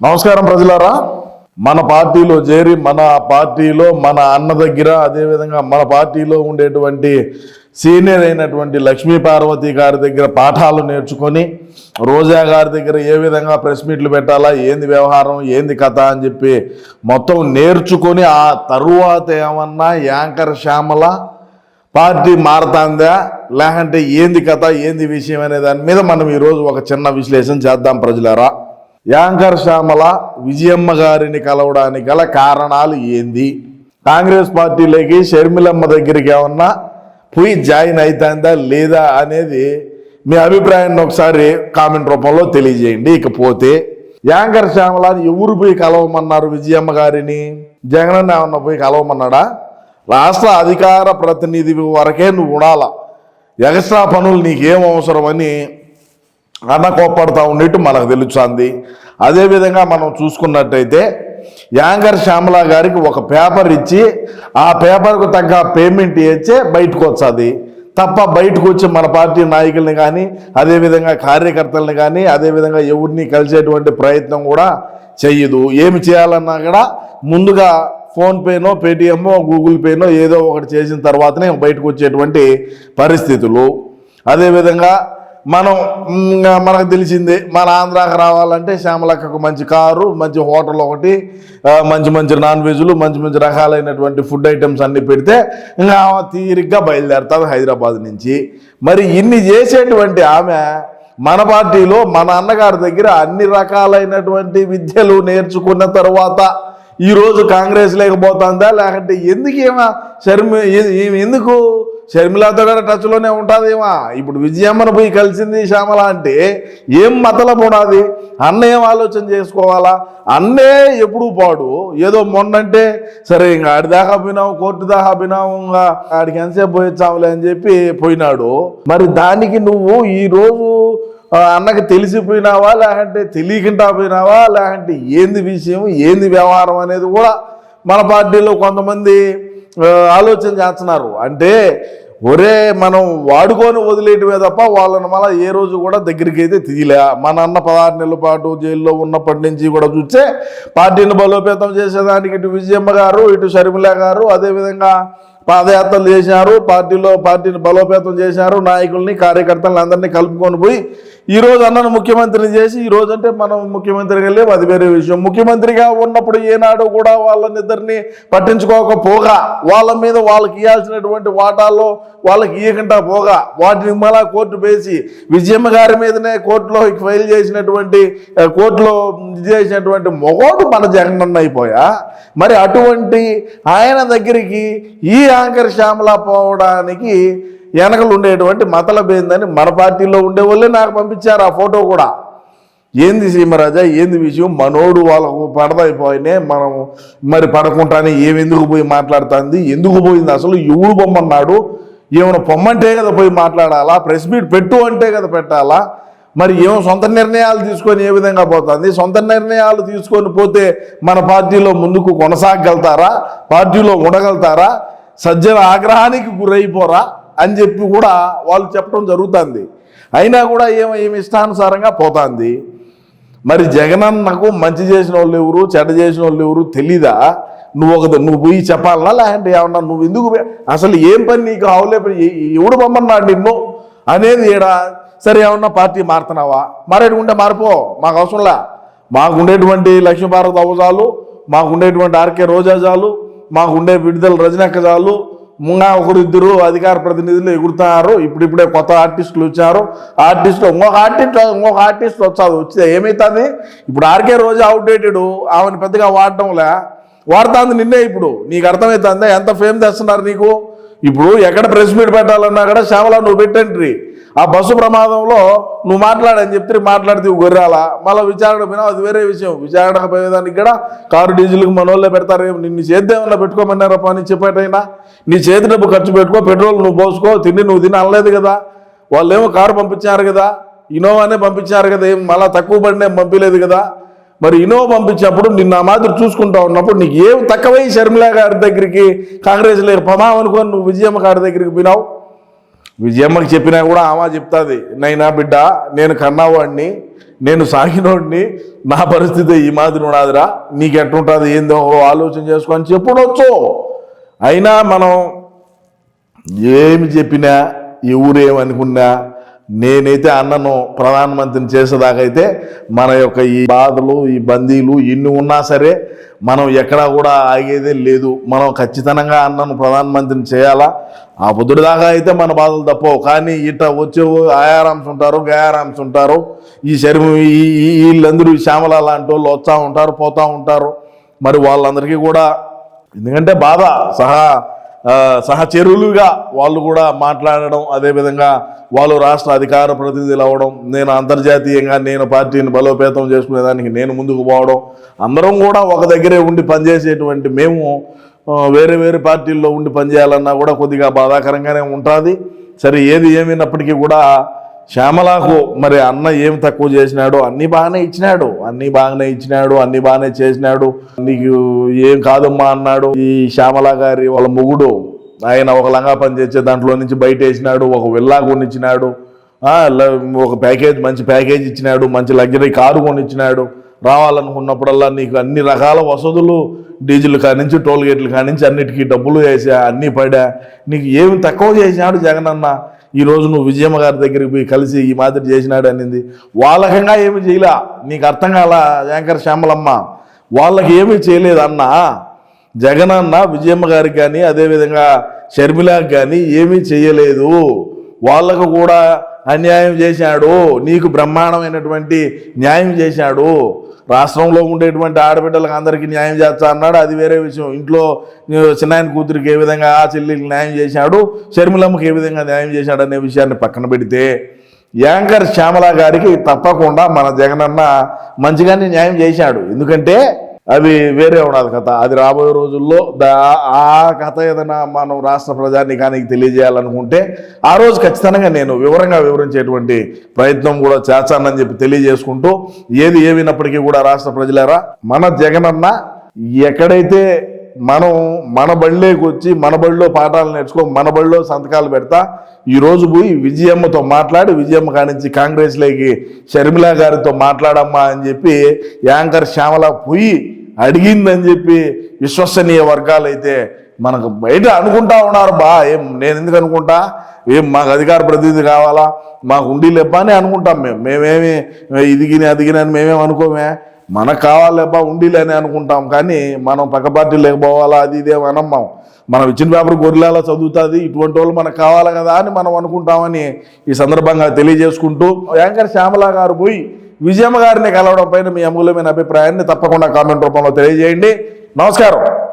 నమస్కారం ప్రజలారా. మన పార్టీలో చేరి మన పార్టీలో మన అన్న దగ్గర అదేవిధంగా మన పార్టీలో ఉండేటువంటి సీనియర్ అయినటువంటి లక్ష్మీ పార్వతి గారి దగ్గర పాఠాలు నేర్చుకొని రోజా గారి దగ్గర ఏ విధంగా ప్రెస్ మీట్లు పెట్టాలా ఏంది వ్యవహారం ఏంది కథ అని చెప్పి మొత్తం నేర్చుకొని ఆ తరువాత ఏమన్నా యాంకర్ శ్యామల పార్టీ మారుతాందా లేకంటే ఏంది కథ ఏంది విషయం అనే దాని మీద మనం ఈరోజు ఒక చిన్న విశ్లేషణ చేద్దాం ప్రజలారా. యాంకర్ శ్యామల విజయమ్మ గారిని కలవడానికి గల కారణాలు ఏంది? కాంగ్రెస్ పార్టీలోకి షర్మిలమ్మ దగ్గరికి ఏమన్నా పోయి జాయిన్ అవుతుందా లేదా అనేది మీ అభిప్రాయాన్ని ఒకసారి కామెంట్ రూపంలో తెలియజేయండి. ఇకపోతే యాంకర్ శ్యామలని ఎవరు పోయి కలవమన్నారు విజయమ్మ గారిని? జగనన్న ఏమన్నా పోయి కలవమన్నాడా? రాష్ట్ర అధికార ప్రతినిధి వరకే నువ్వు ఉండాల? ఎక్స్ట్రా పనులు నీకేం అవసరమని అన్న కోప్పడుతూ ఉండేట్టు మనకు తెలుస్తుంది. అదేవిధంగా మనం చూసుకున్నట్టయితే యాంగర్ శ్యామల గారికి ఒక పేపర్ ఇచ్చి ఆ పేపర్కు తగ్గ పేమెంట్ ఇచ్చే బయటకు వచ్చాది తప్ప బయటకు వచ్చి మన పార్టీ నాయకుల్ని కానీ అదేవిధంగా కార్యకర్తల్ని కానీ అదేవిధంగా ఎవరిని కలిసేటువంటి ప్రయత్నం కూడా చెయ్యదు ఏమి చేయాలన్నా కూడా ముందుగా ఫోన్పేనో పేటిఎమ్మో గూగుల్ పేనో ఏదో ఒకటి చేసిన తర్వాతనే బయటకు వచ్చేటువంటి పరిస్థితులు. అదేవిధంగా మనం మనకు తెలిసింది మన ఆంధ్రాకి రావాలంటే శ్యామలక్కకు మంచి కారు మంచి హోటల్ ఒకటి మంచి మంచి నాన్ వెజ్లు మంచి మంచి రకాలైనటువంటి ఫుడ్ ఐటమ్స్ అన్ని పెడితే ఇంకా ఆమె తీరిగ్గా బయలుదేరుతుంది హైదరాబాద్ నుంచి. మరి ఇన్ని చేసేటువంటి ఆమె మన పార్టీలో మన అన్నగారి దగ్గర అన్ని రకాలైనటువంటి విద్యలు నేర్చుకున్న తర్వాత ఈరోజు కాంగ్రెస్ లేకపోతుందా? లేకంటే ఎందుకు ఏమా షర్మి ఎందుకు షర్మిలతో కూడా టచ్లోనే ఉంటుందేమా. ఇప్పుడు విజయమ్మను పోయి కలిసింది శ్యామల అంటే ఏం మతలబు ఉండాలి అన్న ఏం ఆలోచన చేసుకోవాలా? అన్నే ఎప్పుడు పాడు. ఏదో మొన్నంటే సరే ఇంకా ఆడి దాకా పోయినావు కోర్టు దాకా పోయినావు ఇంకా ఆడికి ఎంతసేపు పోయొచ్చాములే అని చెప్పి పోయినాడు. మరి దానికి నువ్వు ఈరోజు అన్నకి తెలిసిపోయినావా? లేకంటే తెలియకుండా పోయినావా? లేకంటే ఏంది విషయం? ఏంది వ్యవహారం అనేది కూడా మన పార్టీలో కొంతమంది ఆలోచన చేస్తున్నారు. అంటే ఒరే మనం వాడుకొని వదిలేయటమే తప్ప వాళ్ళని మళ్ళీ ఏ రోజు కూడా దగ్గరికి అయితే తీయలే. మన అన్న పదహారు నెలల పాటు జైల్లో ఉన్నప్పటి నుంచి కూడా చూస్తే పార్టీని బలోపేతం చేసేదానికి ఇటు విజయమ్మ గారు ఇటు షర్మిల గారు అదేవిధంగా పాదయాత్రలు చేశారు. పార్టీలో పార్టీని బలోపేతం చేశారు. నాయకుల్ని కార్యకర్తలను అందరినీ కలుపుకొని పోయి ఈరోజు అన్నను ముఖ్యమంత్రిని చేసి ఈ రోజు అంటే మనం ముఖ్యమంత్రిగా వెళ్ళేం అది వేరే విషయం. ముఖ్యమంత్రిగా ఉన్నప్పుడు ఏనాడు కూడా వాళ్ళనిద్దరిని పట్టించుకోకపోగా వాళ్ళ మీద వాళ్ళకి ఇవ్వాల్సినటువంటి వాటాల్లో వాళ్ళకి ఇవ్వకుండా పోగా వాటిని మళ్ళా కోర్టు వేసి విజయమ్మ గారి మీదనే కోర్టులో ఫైల్ చేసినటువంటి కోర్టులో ఇది చేసినటువంటి మొగోడు మన జగన్ అయిపోయా? మరి అటువంటి ఆయన దగ్గరికి ఈ యాంకర్ శ్యామల పోవడానికి వెనకలు ఉండేటువంటి మతలబేందని మన పార్టీలో ఉండే వాళ్ళే నాకు పంపించారు ఆ ఫోటో కూడా. ఏంది సీమరాజా ఏంది విషయం? మనోడు వాళ్ళకు పడదైపోయినే మనం మరి పడకుండానే ఏమెందుకు పోయి మాట్లాడుతుంది? ఎందుకు పోయింది? అసలు ఎవడు పొమ్మన్నాడు? ఏమైనా పొమ్మంటే కదా పోయి మాట్లాడాలా? ప్రెస్ మీట్ పెట్టు అంటే కదా పెట్టాలా? మరి ఏమో సొంత నిర్ణయాలు తీసుకొని ఏ విధంగా పోతుంది? సొంత నిర్ణయాలు తీసుకొని పోతే మన పార్టీలో ముందుకు కొనసాగలుగుతారా పార్టీలో ఉండగలుగుతారా? సజ్జన ఆగ్రహానికి గురైపోరా? అని చెప్పి కూడా వాళ్ళు చెప్పడం జరుగుతుంది. అయినా కూడా ఏమో ఏమి ఇష్టానుసారంగా పోతుంది. మరి జగనన్నకు మంచి చేసిన వాళ్ళు ఎవరు చెడ్డ చేసిన వాళ్ళు ఎవరు తెలీదా? నువ్వు ఒక నువ్వు పోయి చెప్పాలా లేదంటే ఏమన్నా నువ్వు ఎందుకు పోయి- అసలు ఏం పని నీకు ఆవులే పని ఎవడు పంపన్నాడు నిన్ను? అనేది ఏడా సరే ఏమన్నా పార్టీ మారుతున్నావా? మారేటుకుంటే మారిపో మాకు అవసరంలా మాకు ఉండేటువంటి లక్ష్మీభారత్ అవజాలు మాకు ఉండేటువంటి ఆర్కే రోజా చాలు మాకు ఉండే విడుదల రజనక్క చాలు ముంగా ఒకరిద్దరు అధికార ప్రతినిధులు ఎగురుతున్నారు. ఇప్పుడిప్పుడే కొత్త ఆర్టిస్టులు వచ్చారు. ఆర్టిస్టులు ఇంకొక ఆర్టిస్ట్ ఇంకొక ఆర్టిస్ట్ వచ్చాదు వచ్చితే ఏమవుతుంది ఇప్పుడు ఆర్కే రోజు అవుట్డేటెడ్ ఆమెను పెద్దగా వాడటంలే. వాడుతుంది నిన్నే ఇప్పుడు. నీకు అర్థమవుతుందా? ఎంత ఫేమ్ తెస్తున్నారు నీకు? ఇప్పుడు ఎక్కడ ప్రెస్ మీట్ పెట్టాలన్నా కూడా శ్యామల నువ్వు పెట్టండి. ఆ బస్సు ప్రమాదంలో నువ్వు మాట్లాడని చెప్తే మాట్లాడితే గొర్రెల? మళ్ళీ విచారణ పోయినా అది వేరే విషయం. విచారణ పోయేదానికి కూడా కారు డీజిల్కి మన వాళ్ళే పెడతారు. నిన్ను చేద్దేమన్నా పెట్టుకోమన్నారా పని చెప్పేటైనా? నీ చేతి డబ్బు ఖర్చు పెట్టుకో పెట్రోల్ నువ్వు పోసుకో తిండి నువ్వు తిని అనలేదు కదా? వాళ్ళు ఏమో కారు పంపించారు కదా ఇన్నోవానే పంపించారు కదా ఏం మళ్ళీ తక్కువ బండి ఏం పంపించలేదు కదా? మరి ఇన్నోవా పంపించినప్పుడు నిన్న ఆ మాదిరి చూసుకుంటా ఉన్నప్పుడు నీకు ఏం తక్కువై షర్మిల గారి దగ్గరికి కాంగ్రెస్ లేరు. పదాం అనుకొని నువ్వు విజయమ్మ గారి దగ్గరికి పోయినావు. విజయమ్మకి చెప్పినా కూడా ఆమె చెప్తాది నైనా బిడ్డ నేను కన్నావాడిని నేను సాగినోడిని నా పరిస్థితి ఈ మాదిరి ఉన్నదిరా నీకు ఎట్టుంటుంది ఏందో ఆలోచన చేసుకొని చెప్పుడొచ్చు. అయినా మనం ఏమి చెప్పినా ఎవరేమనుకున్నా నేనైతే అన్నను ప్రధానమంత్రిని చేసేదాకైతే మన యొక్క ఈ బాధలు ఈ బందీలు ఎన్ని ఉన్నా సరే మనం ఎక్కడా కూడా ఆగేదే లేదు. మనం ఖచ్చితంగా అన్నను ప్రధానమంత్రిని చేయాలా? ఆ బుద్ధుడి దాకా అయితే మన బాధలు తప్పవు. కానీ ఇట వచ్చే ఆయారామ్స్ ఉంటారు గయారామ్స్ ఉంటారు. ఈ శరీరం ఈ వీళ్ళందరూ శ్యామల లాంటి వాళ్ళు వస్తూ ఉంటారు పోతూ ఉంటారు. మరి వాళ్ళందరికీ కూడా ఎందుకంటే బాధ సహా సహచరులుగా వాళ్ళు కూడా మాట్లాడడం అదేవిధంగా వాళ్ళు రాష్ట్ర అధికార ప్రతినిధులు అవ్వడం నేను అంతర్జాతీయంగా నేను పార్టీని బలోపేతం చేసుకునేదానికి నేను ముందుకు పోవడం అందరం కూడా ఒక దగ్గరే ఉండి పనిచేసేటువంటి మేము వేరే వేరే పార్టీల్లో ఉండి పనిచేయాలన్నా కూడా కొద్దిగా బాధాకరంగానే ఉంటుంది. సరే ఏది ఏమైనప్పటికీ కూడా శ్యామలకు మరి అన్న ఏం తక్కువ చేసినాడు అన్ని బాగానే ఇచ్చినాడు. అన్ని బాగానే ఇచ్చినాడు అన్ని బాగానే చేసినాడు. నీకు ఏం కాదమ్మా అన్నాడు. ఈ శ్యామల గారి వాళ్ళ మొగుడు ఆయన ఒక లంగా పని చేసే దాంట్లో నుంచి బయట వేసినాడు ఒక విల్లా కొనిచ్చినాడు. ల- ఒక ప్యాకేజ్ మంచి ప్యాకేజ్ ఇచ్చినాడు మంచి లగ్జరీ కారు కొనిచ్చినాడు. రావాలనుకున్నప్పుడల్లా నీకు అన్ని రకాల వసతులు డీజిల్ కానించి టోల్ గేట్లు కానించి అన్నిటికీ డబ్బులు వేసా అన్నీ పడా. నీకు ఏమి తక్కువ చేసినాడు జగనన్న. ఈ రోజు నువ్వు విజయమ్మ గారి దగ్గరికి పోయి కలిసి ఈ మాదిరి చేసినాడు అనింది. వాళ్ళకంగా ఏమి చేయలే. నీకు అర్థం కాల యాంకర్ శ్యామలమ్మ? వాళ్ళకి ఏమీ చేయలేదు అన్న. జగనన్న విజయమ్మ గారికి కానీ అదేవిధంగా షర్మిలాకి కానీ ఏమీ చేయలేదు. వాళ్ళకు కూడా అన్యాయం చేశాడు. నీకు బ్రహ్మాండమైనటువంటి న్యాయం చేశాడు. రాష్ట్రంలో ఉండేటువంటి ఆడబిడ్డలకు అందరికీ న్యాయం చేస్తా అన్నాడు. అది వేరే విషయం. ఇంట్లో చిన్నాయన కూతురికి ఏ విధంగా ఆ చెల్లికి న్యాయం చేశాడు షర్మిలమ్మకి ఏ విధంగా న్యాయం చేశాడు అనే విషయాన్ని పక్కన పెడితే యాంకర్ శ్యామల గారికి తప్పకుండా మన జగనన్న మంచిగానే న్యాయం చేశాడు. ఎందుకంటే అది వేరే ఉన్నది కథ. అది రాబోయే రోజుల్లో దా ఆ కథ ఏదైనా మనం రాష్ట్ర ప్రజానికానికి తెలియజేయాలనుకుంటే ఆ రోజు ఖచ్చితంగా నేను వివరంగా వివరించేటువంటి ప్రయత్నం కూడా చేస్తానని చెప్పి తెలియజేసుకుంటూ ఏది ఏమైనప్పటికీ కూడా రాష్ట్ర ప్రజలారా మన జగనన్న ఎక్కడైతే మనం మన బళ్ళేకి వచ్చి మన బడిలో పాఠాలు నేర్చుకో మన బడిలో సంతకాలు పెడతా ఈరోజు పోయి విజయమ్మతో మాట్లాడి విజయమ్మ కానించి కాంగ్రెస్లోకి షర్మిలా గారితో మాట్లాడమ్మా అని చెప్పి యాంకర్ శ్యామల పోయి అడిగిందని చెప్పి విశ్వసనీయ వర్గాలు అయితే మనకు బయట అనుకుంటా ఉన్నారు బా ఏం నేను ఎందుకు అనుకుంటా? ఏం మాకు అధికార ప్రతినిధి కావాలా? మాకు ఉండి లేబ్బా అని అనుకుంటాం మేము. మేమేమి ఇదిగిని అదిగిని అని మేమేం అనుకోమే. మనకు కావాలేబ్బా ఉండిలే అని అనుకుంటాం. కానీ మనం పక్క పార్టీ లేకపోవాలా అది ఇదేం అనమ్మాం. మనం ఇచ్చిన పేపర్ గొర్రెలా చదువుతుంది ఇటువంటి వాళ్ళు మనకు కావాలి కదా అని మనం అనుకుంటామని ఈ సందర్భంగా తెలియజేసుకుంటూ యాంకర్ శ్యామల గారు పోయి విజయమ్మ గారిని కలవడం పైన మీ అమూల్యమైన అభిప్రాయాన్ని తప్పకుండా కామెంట్ రూపంలో తెలియజేయండి. నమస్కారం.